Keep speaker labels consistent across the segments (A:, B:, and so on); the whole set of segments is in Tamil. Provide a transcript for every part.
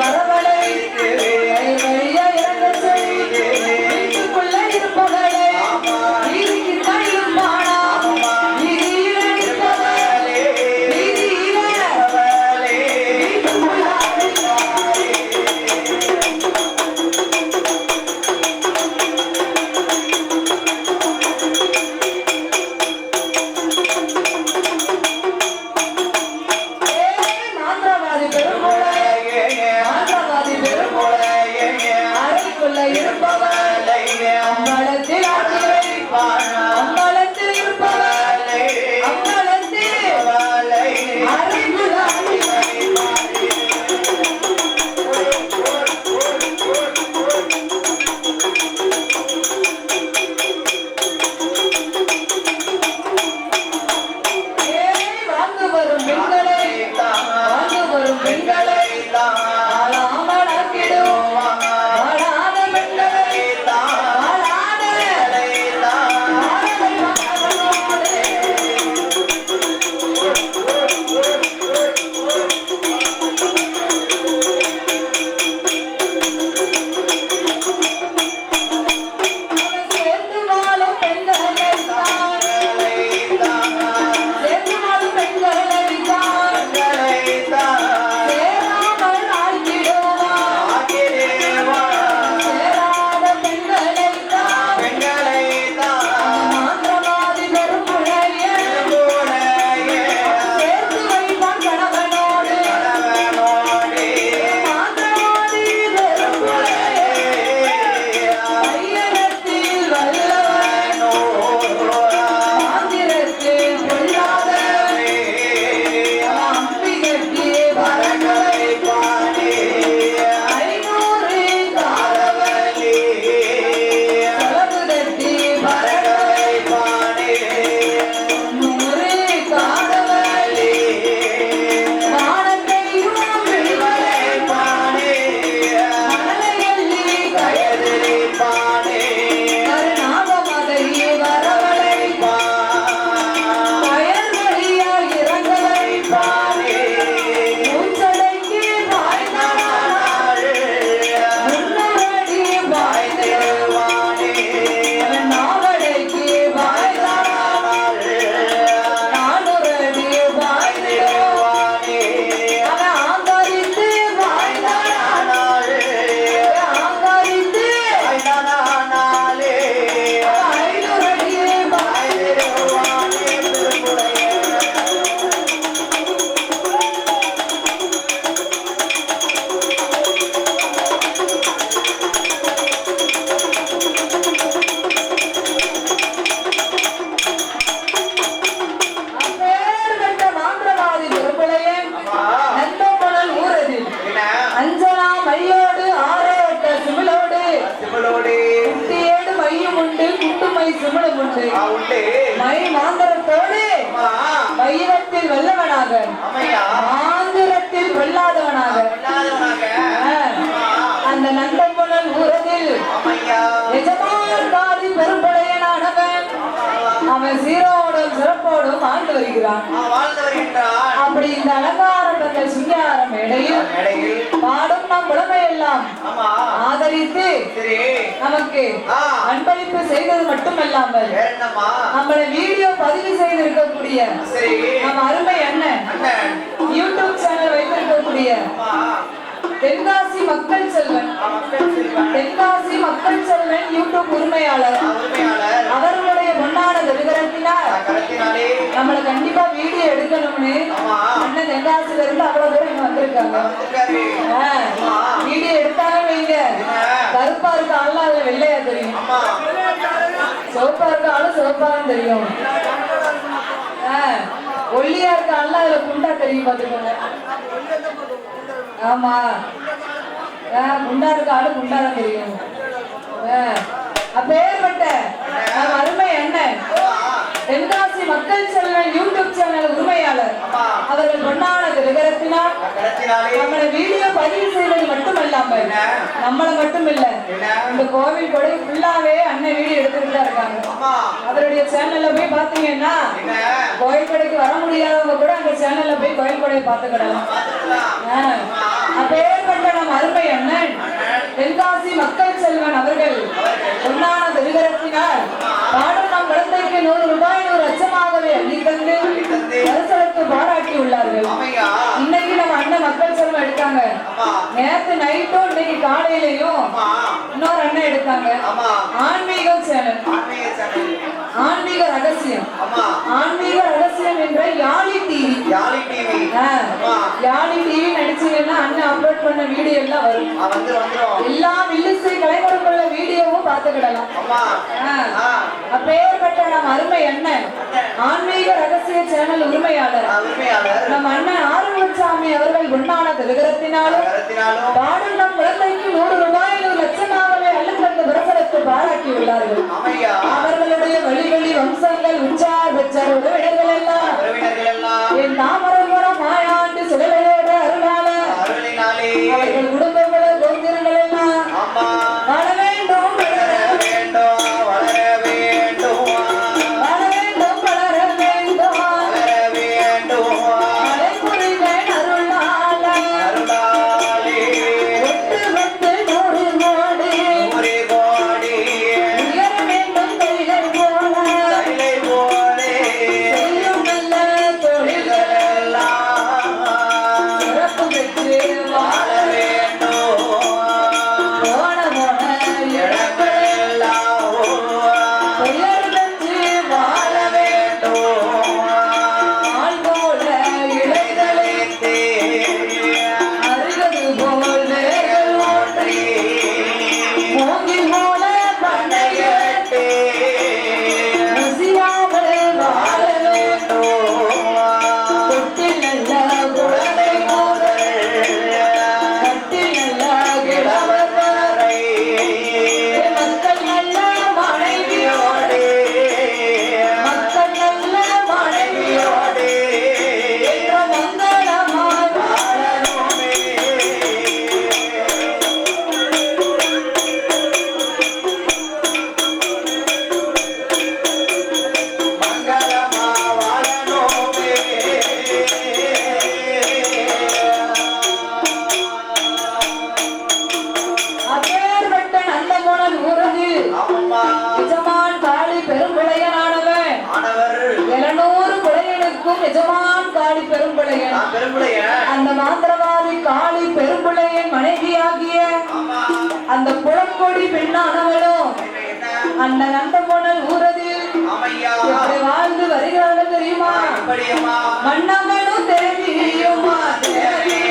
A: வரவழைத்து அலங்காரங்கள் சிங்கார மேடையில்
B: இடையில்
A: பாடும் நம் புலமையெல்லாம் ஆதரித்து நமக்கு. அன்பளிப்பு செய்தது மட்டுமல்லாமல் நம்மளை வீடியோ பதிவு செய்திருக்கக்கூடிய நம் அருமை அண்ணன்
B: அண்ணன்.
A: யூடியூப் சேனல் வைத்திருக்கக்கூடிய தென்காசி மக்கள் செல்வன். தென்காசி மக்கள் செல்வன் யூடியூப் உரிமையாளர்.
B: உரிமையாளர்.
A: விருகரத்தினார்
B: கரத்தினாலே
A: நம்மளை கண்டிப்பா வீடியோ எடுக்கணும்னு அண்ணன் தென்காசில இருந்து அவ்வளவு தூரம் வந்திருக்காங்க. வீடியோ எடுத்தாலும் வைங்க. கருப்பா இருக்க ஆளும் வெள்ளையா தெரியும். சிவப்பா இருக்க ஆளும் தெரியும். ஒல்லியா இருக்க ஆளும் அதுல குண்டா தெரியும் பாத்துக்கோங்க ஆமா. குண்டா இருக்க ஆளு குண்டா தான் தெரியும் அப்பேற்பட்ட அருமை தென்காசி மக்கள் செல்வன் யூடியூப் சேனல் உரிமையாளர் அவர்கள் பொன்னான
B: கரத்தினாலே
A: நம்மளை வீடியோ பதிவு செய்வது மட்டுமல்லாமல் நம்மளை மட்டும் இல்ல இந்த கோவில் கூட ஃபுல்லாவே அண்ணன் வீடியோ எடுத்துட்டு தான் இருக்காங்க அவருடைய சேனல்ல போய் பாத்தீங்கன்னா கோயில் கடைக்கு வர முடியாதவங்க கூட அந்த சேனல்ல போய் கோயில் கடையை தென்காசி
B: மக்கள்
A: செல்வன் அவர்கள் பொன்னான பெருகரத்தினார் பாடல் நம் குழந்தைக்கு நூறு ரூபாய் நூறு அச்சமாகவே அள்ளித்தந்து அரசருக்கு பாராட்டி உள்ளார்கள். இன்னைக்கு நம்ம
B: அண்ணன் மக்கள் செல்வம் எடுத்தாங்க.
A: நேத்து நைட்டும் இன்னைக்கு காலையிலையும் இன்னொரு அண்ணன் எடுத்தாங்க.
B: ஆன்மீக சேனல்.
A: ஆன்மீக ரகசியம். ஆன்மீக ரகசியம் என்ற யாழி டிவி
B: யாழி டிவி
A: யாழி டிவி நடிச்சீங்கன்னா அண்ணன் அப்லோட் பண்ண வீடியோ எல்லாம் வரும். எல்லா வில்லிசை கலைஞர்களுக்குள்ள வீடியோவும் பார்த்துக்கிடலாம். அப்பேற்பட்ட நம் அருமை அண்ணன் ஆன்மீக ரகசிய சேனல் உரிமையாளர். நம் அண்ணன் ஆறுமுகசாமி அவர்கள் உண்ணான விவரத்தினாலும் பாடும் நம் குழந்தைக்கு நூறு ரூபாய் நூறு லட்சமாகவே அள்ளுக்கந்த பிரசரத்தை பாராட்டியுள்ளார்கள் அவர்களுடைய வழி வழி வம்சங்கள் உச்சார் பெற்றார் உறவினர்கள் எல்லாம் என் தாமரபுரம் மாயாண்டு சிலையோட அருளாள
B: அருளினாலே.
A: அவர்கள் குடும்பங்கள எஜமான் காளி பெரும்புடையன் அந்த மாந்திரவாதி காளி பெரும்புடையன் மனைவியாகிய அந்த புலக்கொடி பெண்ணானவளும் அந்த நந்தமோனல் ஊரதில் எப்படி வாழ்ந்து வருகிறார்கள் தெரியுமா? மன்னவனும் தேவியுமா தேவியுமா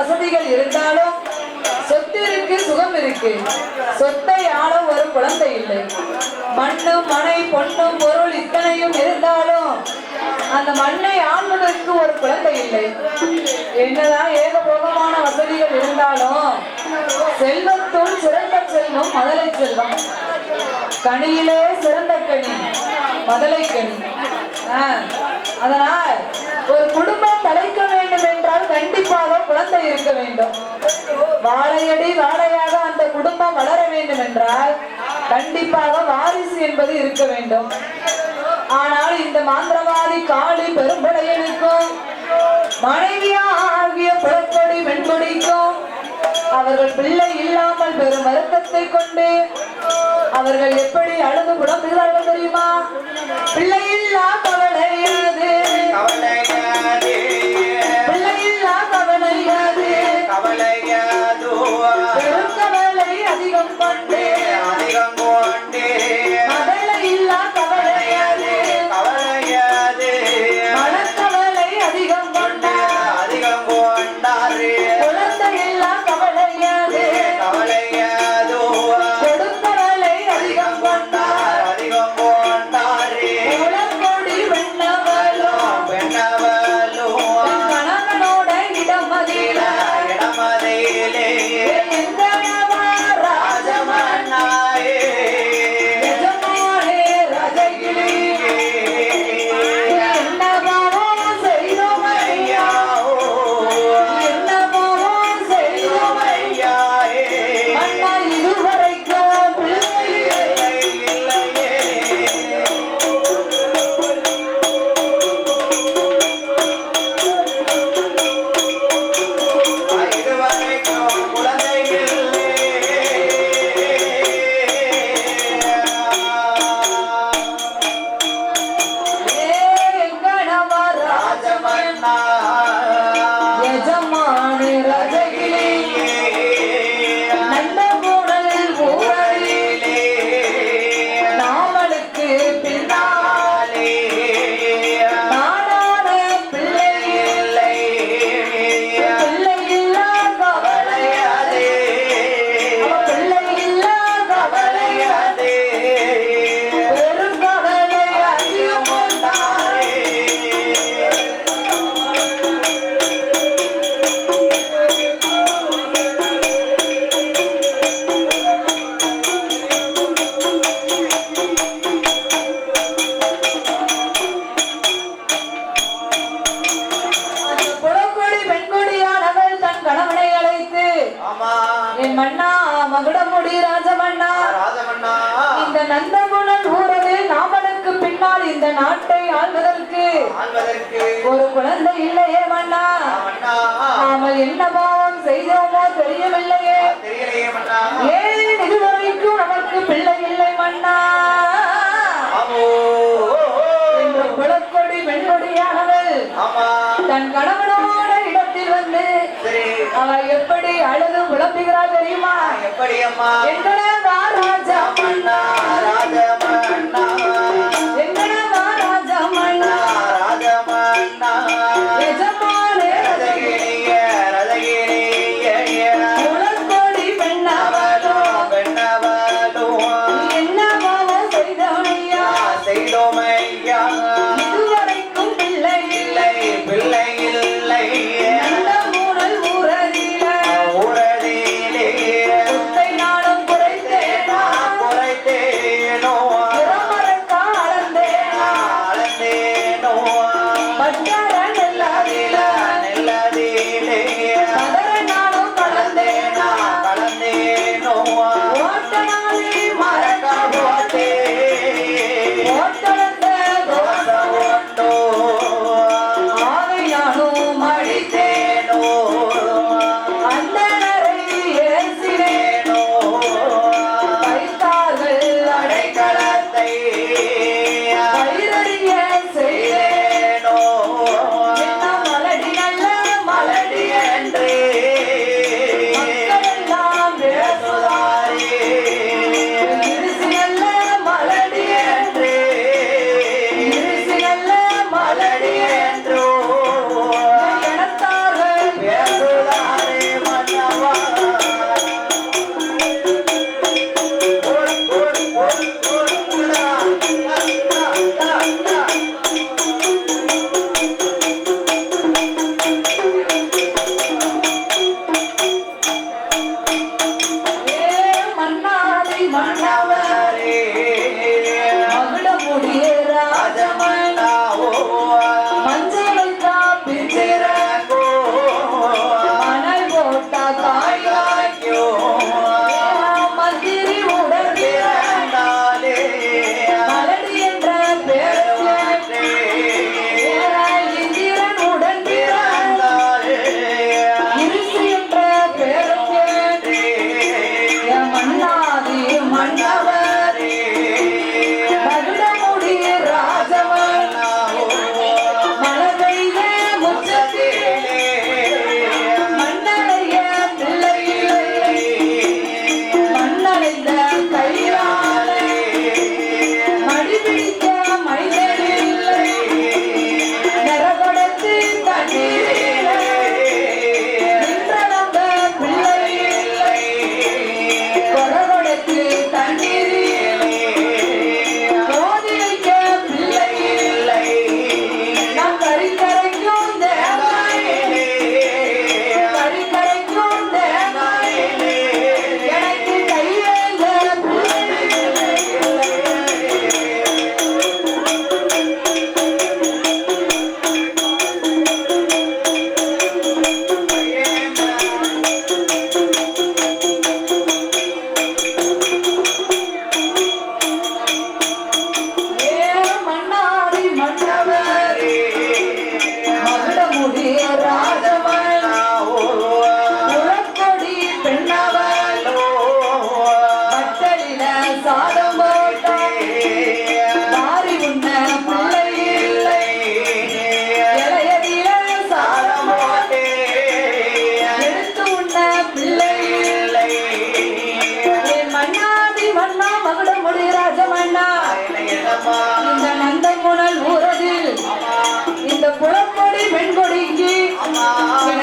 A: வசதிகள் இருந்தாலும் சொத்து இருக்கு சுகம் இருக்கு. சொத்தை ஆளும் ஒரு குழந்தை இல்லை. மண்ணும் மனை பொண்ணும் பொருள் இத்தனையும் இருந்தாலும் அந்த மண்ணை ஆள்வதற்கு ஒரு குழந்தை இல்லை. என்னதான் ஏகபோகமான வசதிகள் இருந்தாலும் செல்வத்துள் சிறந்த செல்வம் மதலை செல்வம். கனியிலே சிறந்த கனி மதலை கனி. அதனால் ஒரு குடும்ப தலைக்க என்றால் கண்டிப்பாக குழந்தை இருக்க வேண்டும். வாழையடி வாழையாக அந்த குடும்பம் வளர வேண்டும் என்றால் கண்டிப்பாக வாரிசு என்பது இருக்க வேண்டும். ஆனால் இந்த மாந்திரவாதி காளி பெரும்படையனுக்கும் மனைவியாகிய புறக்கொடி வெண்கொடிக்கும் அவர்கள் பிள்ளை இல்லாமல் பெரும் வருத்தத்தை கொண்டு அவர்கள் எப்படி அழுது புலம்புகிறார்கள் தெரியுமா? பிள்ளை இல்லா கவலை கவலை அதிகம் கொண்டு
B: அதிகம் கொண்டே
A: என் மன்னா மகுடமுடி ராஜமன்னா. இந்த நந்தகுணன் ஊரது நாமனுக்கு பின்னால் இந்த நாட்டை ஆள்வதற்கு. ஒரு குழந்தை இல்லையே மன்னா. நாம என்ன பாவம் செய்தோமோ தெரியவில்லையே. ஏன் இதுவரைக்கும் நமக்கு பிள்ளை இல்லை மன்னா? என்று குலக்கொடி பெண்கொடியானவள் தன் அவ எப்படி அழுது புலம்புகிறாள் தெரியுமா?
B: எப்படி அம்மா?
A: எங்கடா ராஜா மன்னா?
B: ராஜமன்னா
A: எங்கடா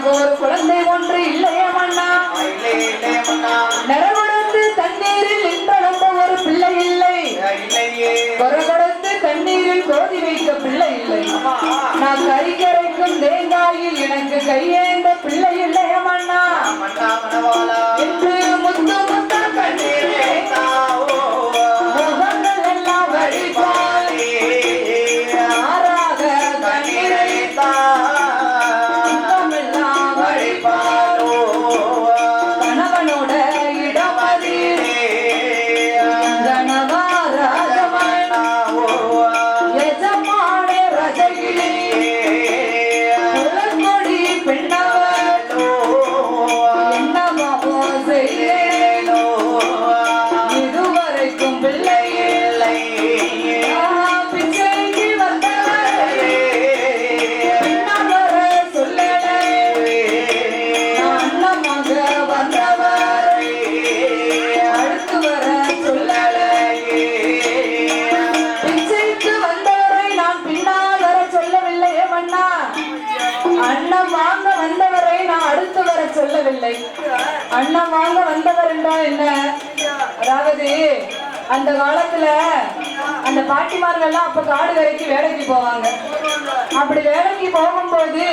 A: எனக்கு ஒரு குழந்தை ஒன்று இல்லையே மன்னா. நிறகுடத்து தண்ணீரில் நின்றளந்த ஒரு பிள்ளை இல்லை. கொரகொடத்து கண்ணீரில் கோதி வைக்க பிள்ளை இல்லை. நான் கறிக்கரைக்கும் தேங்காயில் எனக்கு கையேந்த பிள்ளை இல்லையே மன்னா. என்று அந்த காலத்துல அந்த பாட்டிமார்கள் எல்லாம் அப்ப காடு வரைக்கும் வேலைக்கு போவாங்க. அப்படி வேலைக்கு போகும்போது